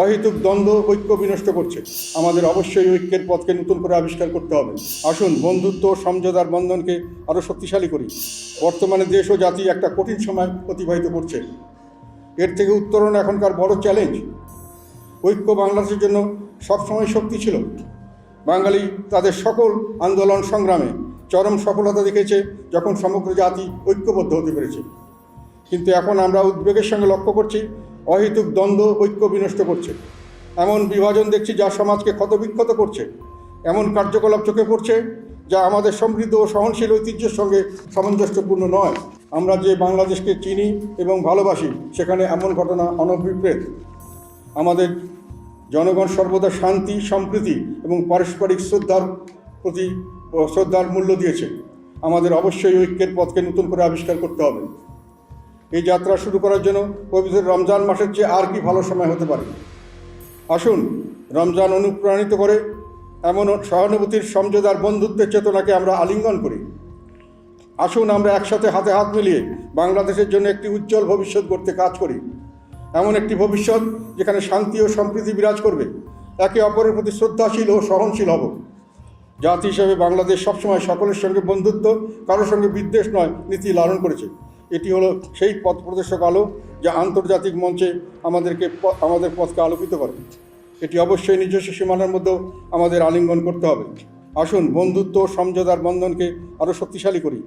অহেতুক দ্বন্দ্ব ঐক্য বিনষ্ট করছে। আমাদের অবশ্যই ঐক্যের পথকে নতুন করে আবিষ্কার করতে হবে। আসুন, বন্ধুত্ব সমঝোতার বন্ধনকে আরও শক্তিশালী করি। বর্তমানে দেশ ও জাতি একটা কঠিন সময় অতিবাহিত করছে। এর থেকে উত্তরণ এখনকার বড় চ্যালেঞ্জ। ঐক্য বাংলাদেশের জন্য সবসময় শক্তি ছিল। বাঙালি তাদের সকল আন্দোলন সংগ্রামে চরম সফলতা দেখেছে যখন সমগ্র জাতি ঐক্যবদ্ধ হতে পেরেছে। কিন্তু এখন আমরা উদ্বেগের সঙ্গে লক্ষ্য করছি অহেতুক দ্বন্দ্ব ঐক্য বিনষ্ট করছে। এমন বিভাজন দেখছি যা সমাজকে ক্ষতবিক্ষত করছে। এমন কার্যকলাপ চোখে পড়ছে যা আমাদের সমৃদ্ধ ও সহনশীল ঐতিহ্যের সঙ্গে সামঞ্জস্যপূর্ণ নয়। আমরা যে বাংলাদেশকে চিনি এবং ভালোবাসি, সেখানে এমন ঘটনা অনভিপ্রেত। আমাদের জনগণ সর্বদা শান্তি, সম্প্রীতি এবং পারস্পরিক শ্রদ্ধার প্রতি শ্রদ্ধার মূল্য দিয়েছে। আমাদের অবশ্যই ঐক্যের পথকে নতুন করে আবিষ্কার করতে হবে। এই যাত্রা শুরু করার জন্য পবিত্র রমজান মাসের চেয়ে আর কি ভালো সময় হতে পারে? আসুন, রমজান অনুপ্রাণিত করে এমন সহানুভূতির সমঝোতার বন্ধুত্বের চেতনাকে আমরা আলিঙ্গন করি। আসুন, আমরা একসাথে হাতে হাত মিলিয়ে বাংলাদেশের জন্য একটি উজ্জ্বল ভবিষ্যৎ গড়তে কাজ করি। এমন একটি ভবিষ্যৎ যেখানে শান্তি ও সম্প্রীতি বিরাজ করবে। একে অপরের প্রতি শ্রদ্ধাশীল ও সহনশীল হব। জাতি হিসেবে বাংলাদেশ সবসময় সকলের সঙ্গে বন্ধুত্ব, কারোর সঙ্গে বিদ্বেষ নয়, নীতি লালন করেছে। এটি হলো সেই পথ প্রদর্শক আলো যা আন্তর্জাতিক মঞ্চে আমাদেরকে আমাদের পথকে আলোকিত করে। এটি অবশ্যই নিজস্ব সীমানার মধ্যেও আমাদের আলিঙ্গন করতে হবে। আসুন বন্ধুত্ব সমঝোতার বন্ধনকে আরও শক্তিশালী করি।